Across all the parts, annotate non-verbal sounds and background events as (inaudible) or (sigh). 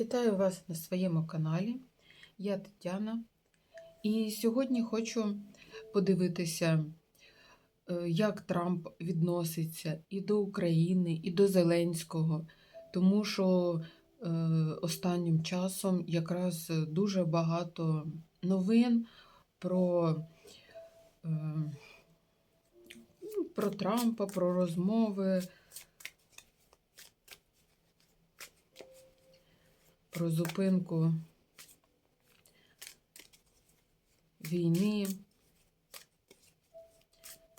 Вітаю вас на своєму каналі. Я Тетяна. І сьогодні хочу подивитися, е, як Трамп відноситься і до України, і до Зеленського, тому що е, останнім часом якраз дуже багато новин про, е, ну, про Трампа, про розмови. Про зупинку війни.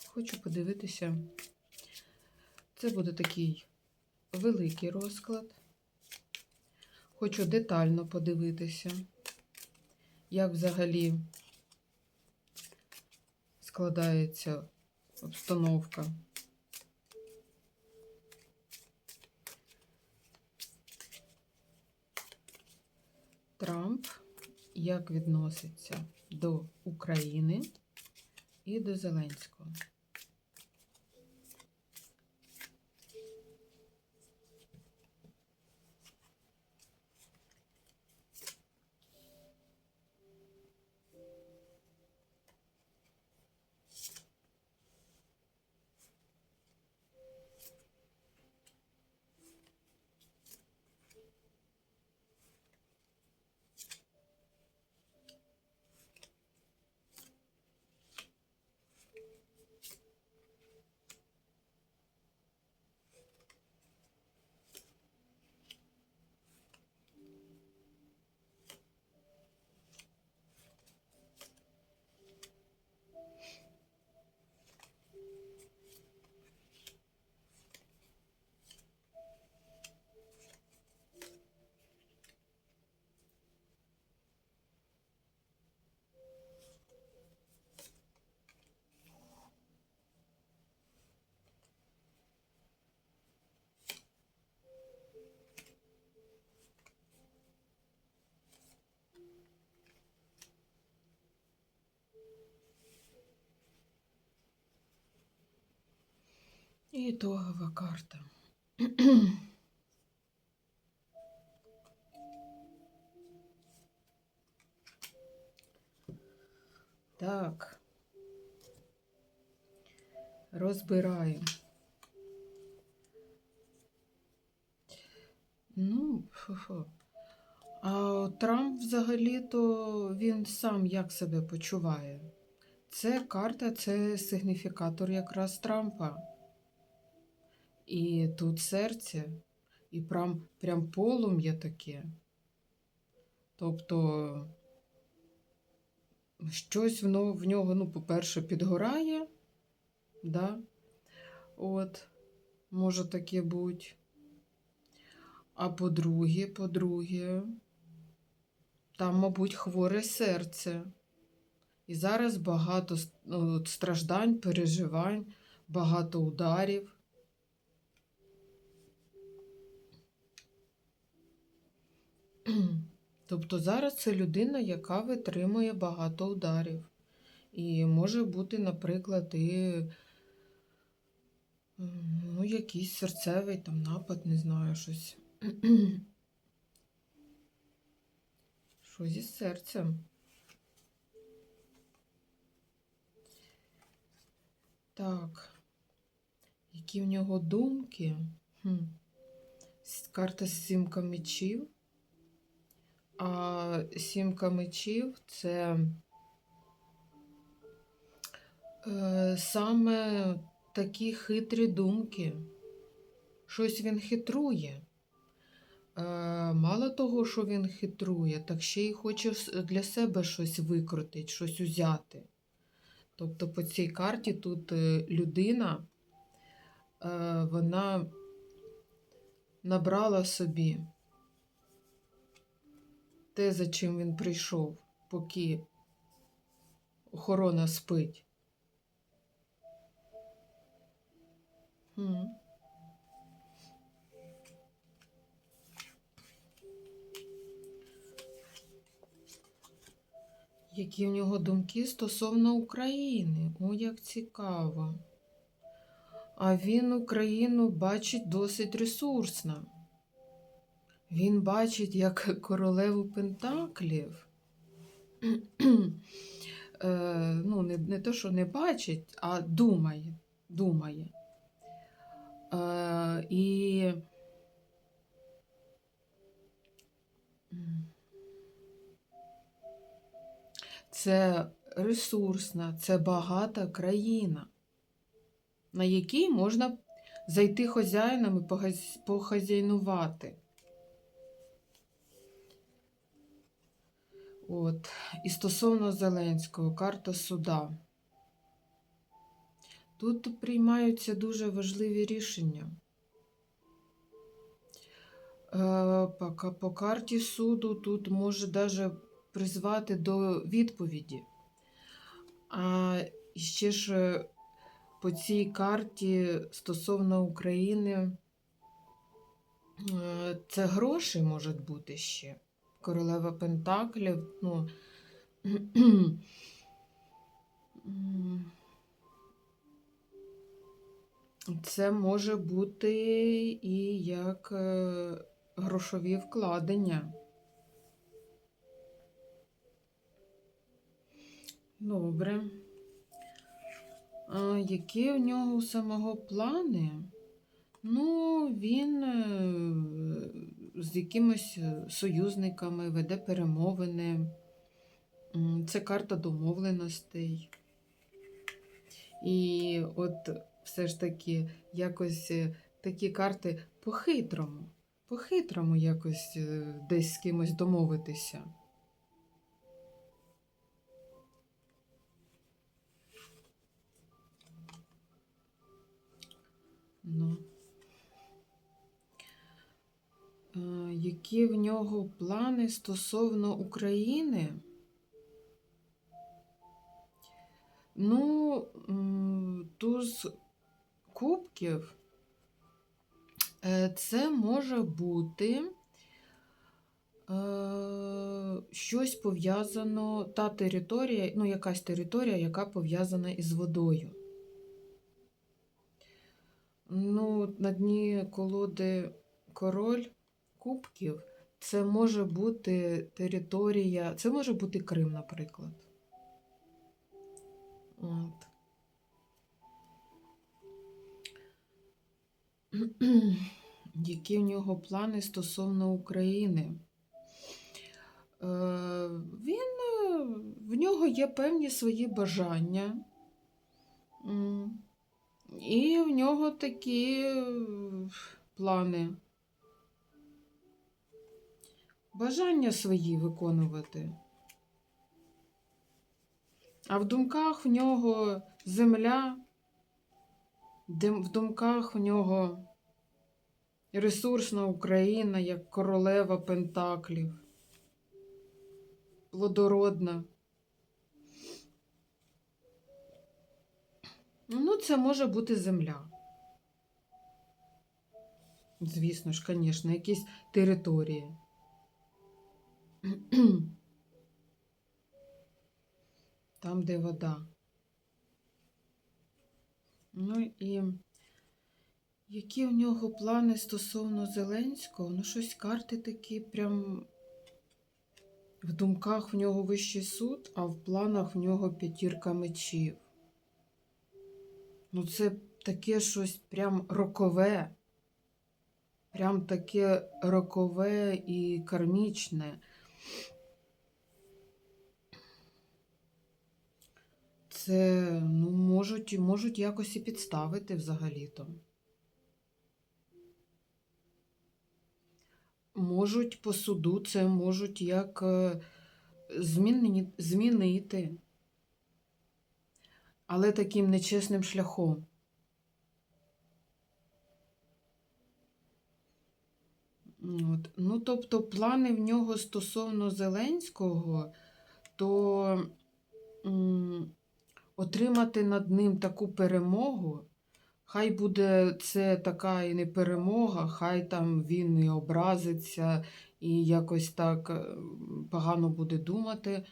Хочу подивитися. Це буде такий великий розклад. Хочу детально подивитися, як взагалі складається обстановка. Трамп як відноситься до України і до Зеленського. Ітогова карта. Так. Розбираю. Ну, фу-фу. А Трамп взагалі-то він сам як себе почуває? Це карта, це сигніфікатор якраз Трампа. І тут серце, і прям, прям полум'я таке. Тобто щось воно в нього, ну, по-перше, підгорає, да? От, може таке бути. А по-друге, по-друге, там, мабуть, хворе серце. І зараз багато страждань, переживань, багато ударів. (clears throat) Тобто зараз це людина, яка витримує багато ударів. І може бути, наприклад, і ну, якийсь серцевий там напад, не знаю, щось. (clears throat) Що зі серцем? Так. Які в нього думки? Хм. Карта сімка мечів. А сімка мечів це е, саме такі хитрі думки. Щось він хитрує. Е, мало того, що він хитрує, так ще й хоче для себе щось викрутити, щось узяти. Тобто по цій карті тут е, людина, вона набрала собі те, за чим він прийшов, поки охорона спить. Які в нього думки стосовно України? О, як цікаво. А він Україну бачить досить ресурсно. Він бачить як (laughs) королеву Пентаклів. (clears throat) Е, ну, не, не то, що не бачить, а думає. думає. Е, і це ресурсна, це багата країна, на якій можна зайти хазяїнам і похазяйнувати. От. І стосовно Зеленського, карта суда. Тут приймаються дуже важливі рішення. Е, По, карті суду тут може даже призвати до відповіді. А ще ж е, по цій карті стосовно України е, це гроші можуть бути ще. Королева Пентаклів, ну. (clears throat) Це може бути і як е, грошові вкладення. Добре. А які у нього самого плани? Ну, він е, з якимись е, союзниками веде перемовини. Це карта домовленостей. І от все ж таки якось е, такі карти по-хитрому, по-хитрому якось е, десь з кимось домовитися. Ну. Які в нього плани стосовно України? Ну, туз кубків е, це може бути е, щось пов'язано, та територія, ну, якась територія, яка пов'язана із водою. Ну, на дні колоди король кубків це може бути територія, це може бути Крим, наприклад. От. (clears throat) Які в нього плани стосовно України? Е, Він, е, в нього є певні свої бажання. І в нього такі е, плани. Бажання свої виконувати. А в думках в нього земля, в думках в нього ресурсна Україна, як королева Пентаклів, плодородна. Ну, це може бути земля. Звісно ж, звісно, якісь території. (clears throat) Там, де вода. Ну і які в нього плани стосовно Зеленського? Ну, щось карти такі прям в думках в нього вищий суд, а в планах в нього п'ятірка мечів. Ну, це таке щось прям рокове. Прям таке рокове і кармічне. Це, ну, можуть, можуть якось і підставити взагалі-то. Можуть по суду це можуть як е, змінити, але таким нечесним шляхом. От. Ну, тобто, плани в нього стосовно Зеленського, то м, отримати над ним таку перемогу, хай буде це така і не перемога, хай там він і образиться, і якось так е, погано буде думати.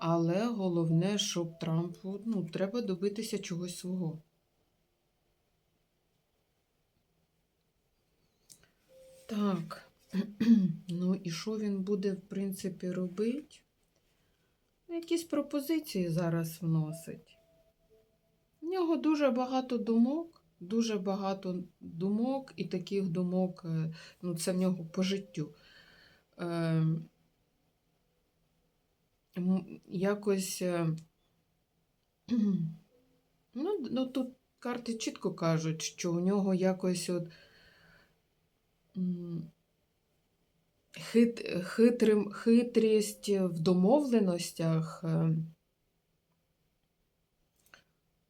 Але головне, щоб Трампу ну, треба добитися чогось свого. Так. Що він буде, в принципі, робити? Ну, Якісь пропозиції зараз вносить. В нього дуже багато думок, дуже багато думок, і таких думок, е, ну, це в нього по життю. Е, якось. (clears throat) Ну, ну, тут карти чітко кажуть, що у нього якось от хит, хитрим, хитрість в домовленостях. е,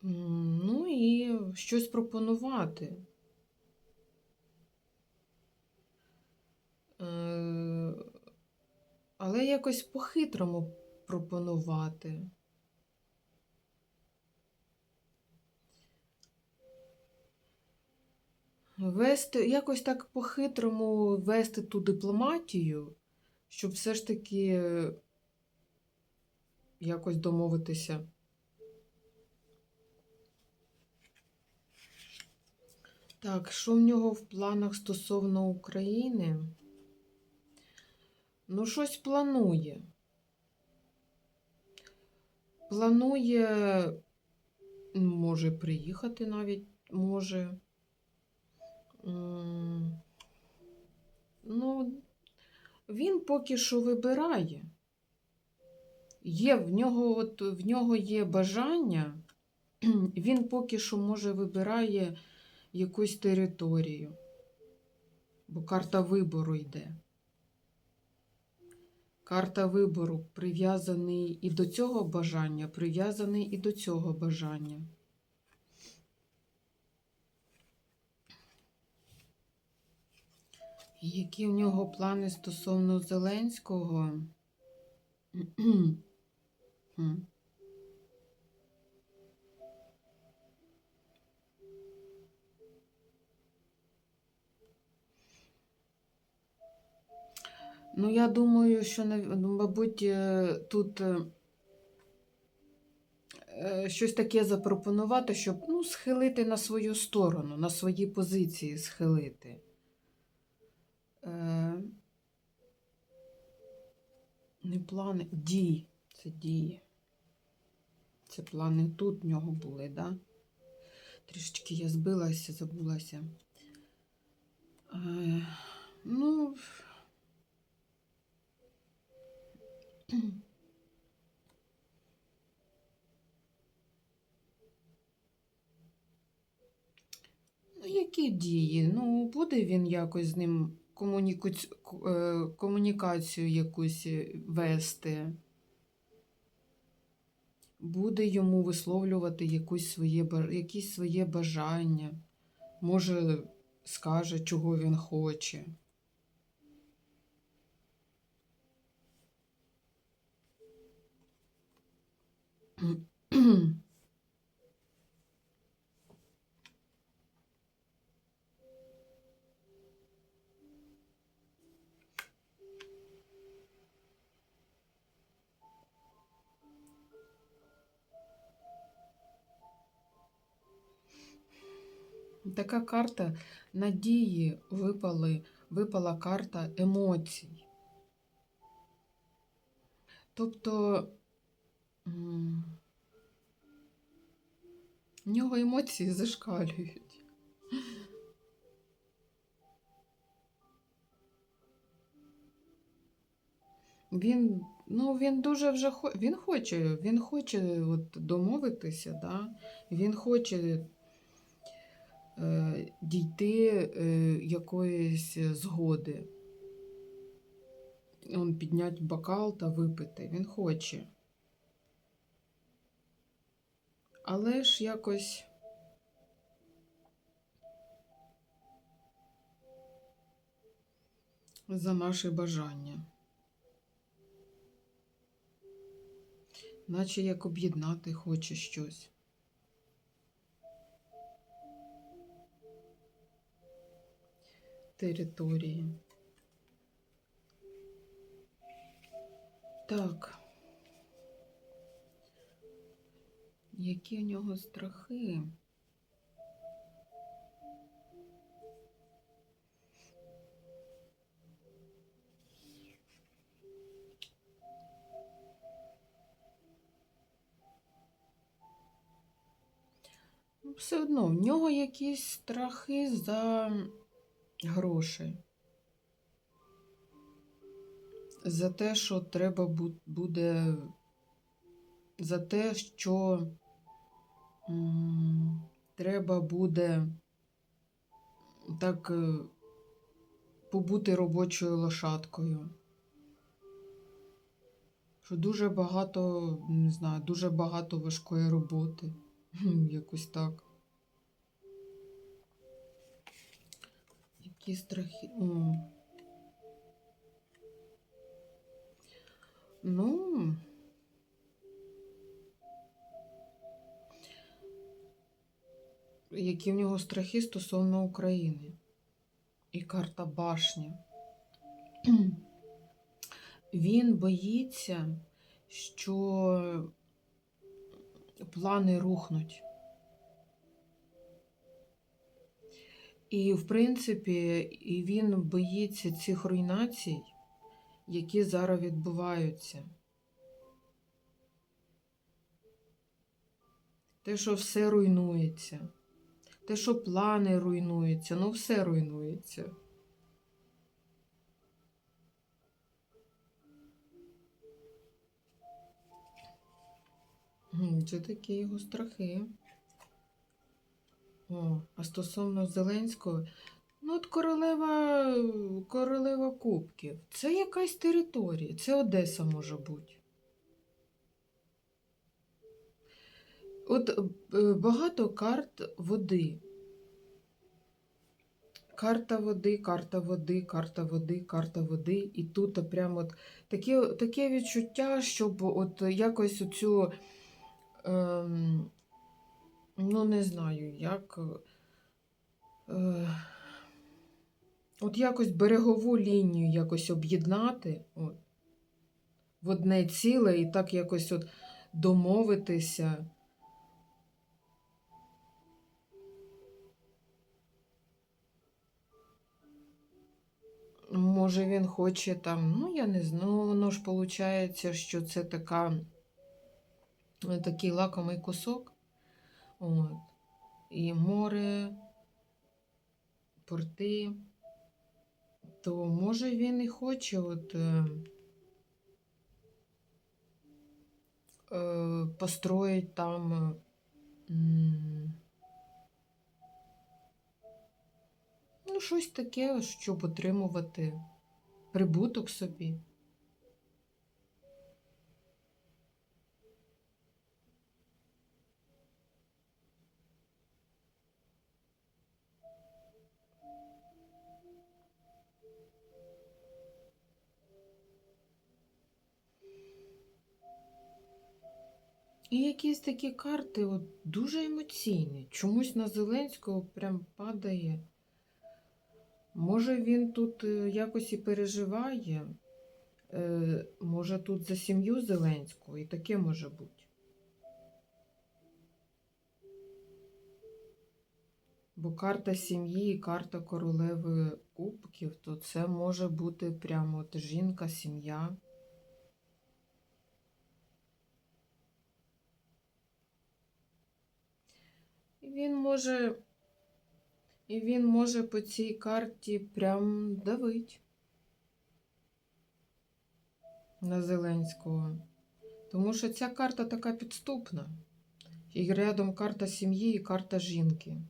Ну і щось пропонувати. Е, Але якось по-хитрому пропонувати. Вести, якось так по-хитрому вести ту дипломатію, щоб все ж таки якось домовитися. Так, що в нього в планах стосовно України? Ну, щось планує. Планує, може, приїхати навіть може. Ну, він поки що вибирає. Є в нього, от, в нього є бажання, (clears throat) він поки що може вибирає якусь територію, бо карта вибору йде. Карта вибору прив'язаний і до цього бажання, прив'язаний і до цього бажання. Які в нього плани стосовно Зеленського? Ну, я думаю, що, ну, мабуть, е, тут е, е, щось таке запропонувати, щоб ну, схилити на свою сторону, на свої позиції схилити. Е, Не плани, дії. Це дії. Це плани тут в нього були, да? Трішечки я збилася, забулася. Е, Ну. (clears throat) Ну, які дії? Ну, буде він якось з ним комунікуць... ку- е, комунікацію якусь е, вести. Буде йому висловлювати якусь своє, якісь своє бажання. Може, скаже, чого він хоче. Така карта надії випали, випала карта емоцій. Тобто в нього емоції зашкалюють. Він, ну, він дуже вже він хоче, він хоче от домовитися, да? він хоче дійти е, якоїсь згоди. Он підняти бокал та випити. Він хоче. Але ж якось. За наше бажання. Наче як об'єднати хоче щось. території. Так, які у нього страхи? Ну, все одно в нього якісь страхи за гроші. За те, що треба бу- буде, за те, що треба буде так е, побути робочою лошадкою. Що дуже багато, не знаю, дуже багато важкої роботи. (laughs) Якось так. Які страхи. Ну. Які в нього страхи стосовно України. І карта башні. (clears throat) Він боїться, що плани рухнуть. І, в принципі, він боїться цих руйнацій, які зараз відбуваються. Те, що все руйнується, те, що плани руйнуються, ну все руйнується. Це такі його страхи. О, а стосовно Зеленського, ну от королева, королева Кубків. Це якась територія, це Одеса може бути. От е, багато карт води. Карта води, карта води, карта води, карта води. І тут прямо от таке, таке відчуття, щоб от якось оцю, ем, ну не знаю, як. Е, от якось берегову лінію якось об'єднати от, в одне ціле і так якось от домовитися. Може, він хоче там, ну, я не знаю, воно ж виходить, що це така, е, такий лакомий кусок. От. І море, порти. То може він і хоче от, е, е, построїть там. е, Ну, щось таке, щоб отримувати прибуток собі. І якісь такі карти от, дуже емоційні. Чомусь на Зеленського прям падає. Може, він тут е, якось і переживає. Е, Може, тут за сім'ю Зеленського, і таке може бути. Бо карта сім'ї і карта королеви кубків, то це може бути прямо от жінка, сім'я. І він може. І він може по цій карті прям давить на Зеленського. Тому що ця карта така підступна. І рядом карта сім'ї і карта жінки.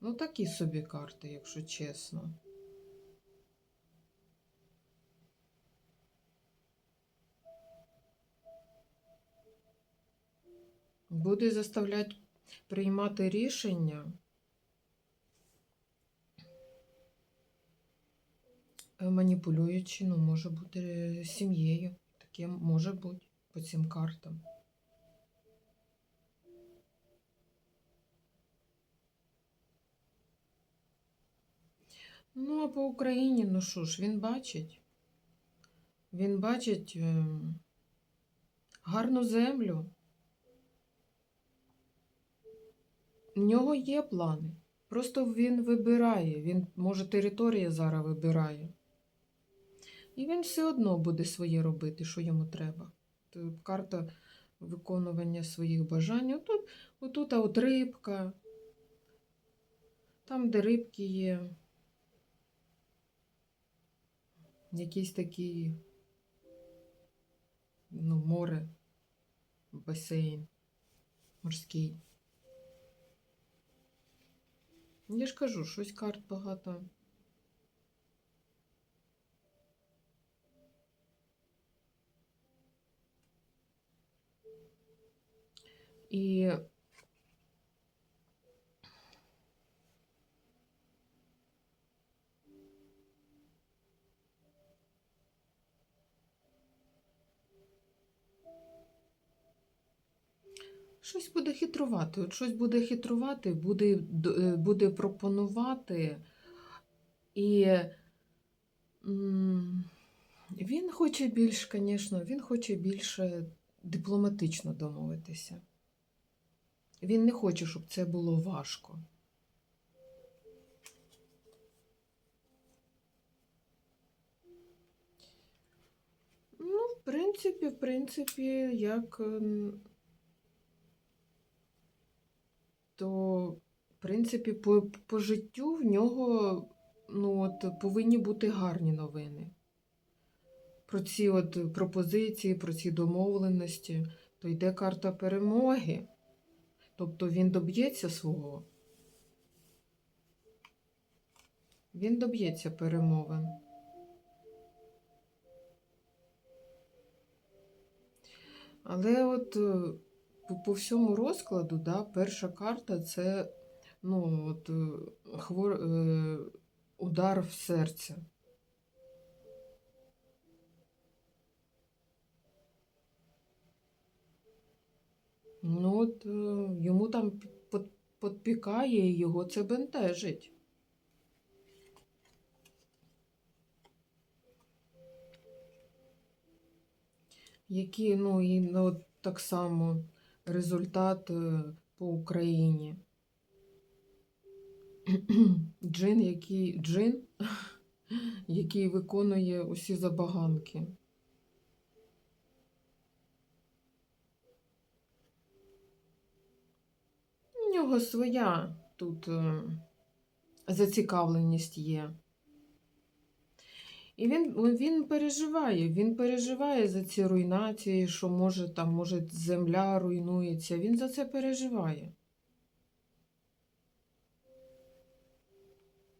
Ну, такі собі карти, якщо чесно. Буде заставляти приймати рішення. Е, маніпулюючи, ну, може бути сім'єю. Таке може бути по цим картам. Ну, а по Україні, ну що ж, він бачить. Він бачить е, гарну землю. В нього є плани. Просто він вибирає, він, може, територія зараз вибирає. І він все одно буде своє робити, що йому треба. Тут карта виконування своїх бажань. Отут, отут от рибка, Там, де рибки є. Якийсь такий, ну, море, басейн морський. Я ж кажу, щось карт багато. І щось буде хитрувати. От щось буде хитрувати, буде, е, буде пропонувати. І він хоче більш, звісно, він хоче більше дипломатично домовитися. Він не хоче, щоб це було важко. Ну, в принципі, в принципі, як ем, то, в принципі, по, по життю в нього ну, от, повинні бути гарні новини. Про ці от пропозиції, про ці домовленості, то йде карта перемоги. Тобто він доб'ється свого. Він доб'ється перемовин. Але от по, по всьому розкладу, да, перша карта це ну, от, е, хвор, е, удар в серце. Ну, от е, йому там п- под- і його це бентежить. Які, ну, і ну, так само результат е, по Україні. (clears throat) Джин, який, джин, (laughs) який виконує усі забаганки. У нього своя тут е, зацікавленість є. І він, він переживає, він переживає за ці руйнації, що може там, може, земля руйнується. Він за це переживає.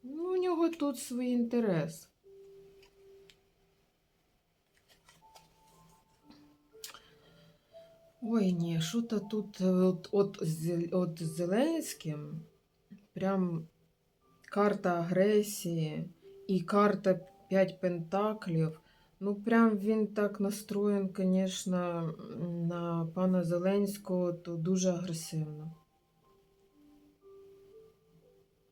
Ну, у нього тут свій інтерес. Ой, ні, що то тут от, от, от Зеленським прям карта агресії і карта 5 пентаклів. Ну, прям він так настроєн, звісно, на пана Зеленського, то дуже агресивно.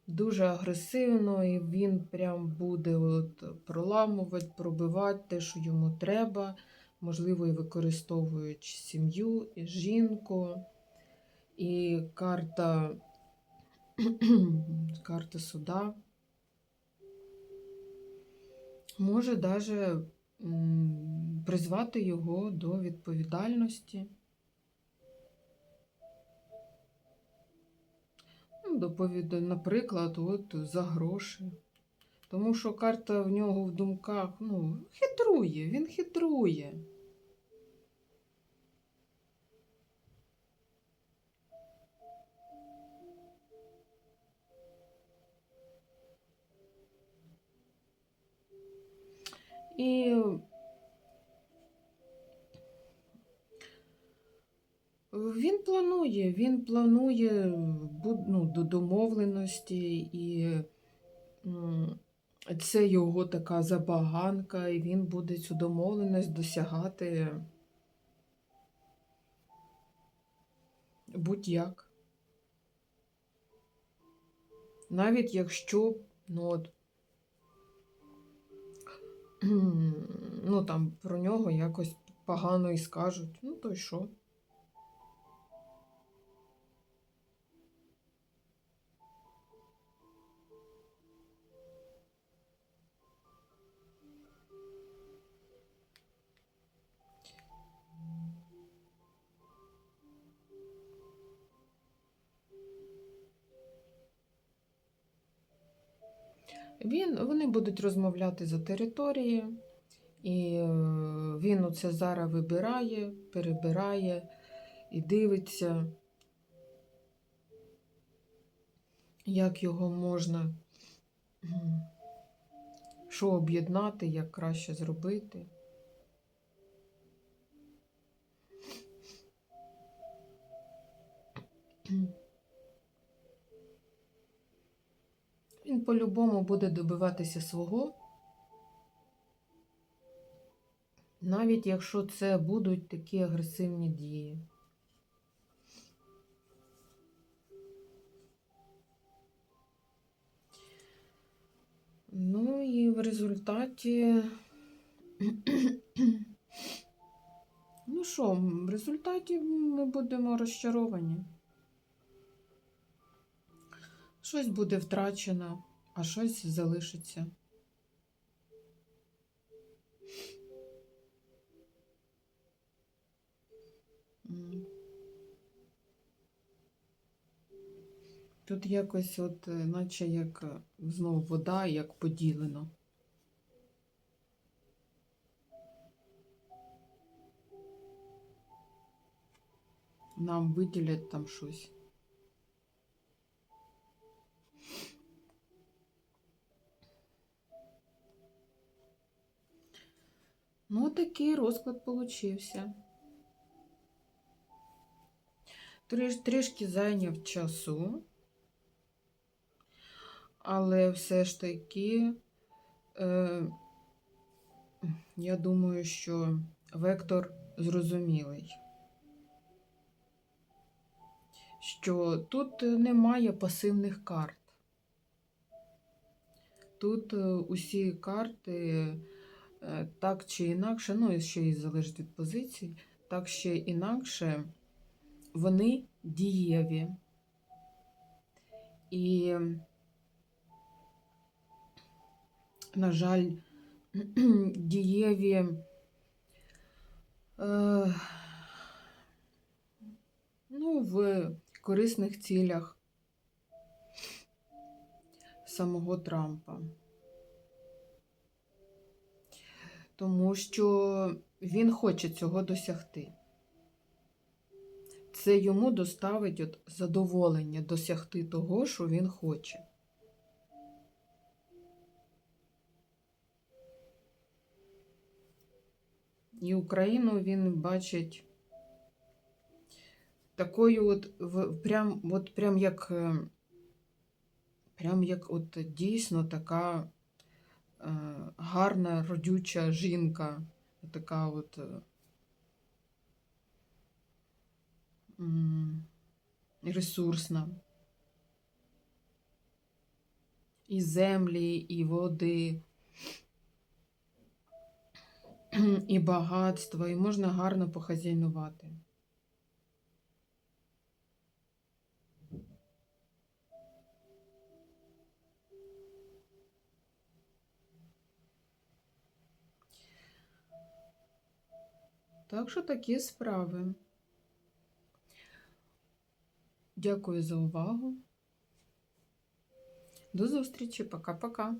Дуже агресивно, і він прям буде от проламувати, пробивати те, що йому треба, можливо, і використовуючи сім'ю, і жінку, і карта, (clears throat) карта суда. Може даже призвати його до відповідальності. Ну, наприклад, от за гроші. Тому що карта в нього в думках, ну, хитрує, він хитрує. І він планує, він планує ну, до домовленості, і це його така забаганка, і він буде цю домовленість досягати будь-як. Навіть якщо, ну от, ну там про нього якось погано і скажуть, ну то й що? Він, вони будуть розмовляти за території, і е, він оце зараз вибирає, перебирає і дивиться, як його можна, що об'єднати, як краще зробити. Він по-любому буде добиватися свого, навіть якщо це будуть такі агресивні дії. Ну і в результаті. (clears throat) Ну що, в результаті ми будемо розчаровані. Щось буде втрачено, а щось залишиться. Тут якось, от, е, наче як е, знову вода, як поділено. Нам виділять там щось. Ну, такий розклад получився. Триш, трішки зайняв часу, але все ж таки, е, я думаю, що вектор зрозумілий, що тут немає пасивних карт. Тут е, усі карти так чи інакше, ну і ще й залежить від позицій, так ще інакше вони дієві. І, на жаль, (clears throat) дієві е, ну, в корисних цілях самого Трампа. Тому що він хоче цього досягти. Це йому доставить от задоволення досягти того, що він хоче. І Україну він бачить такою от, в- прям, от прям як, е, прям як от дійсно така гарна родюча жінка, така от. е, ресурсна. І землі, і води, і багатство, і можна гарно похазяйнувати. Так що такі справи. Дякую за увагу. До зустрічі. Пока-пока.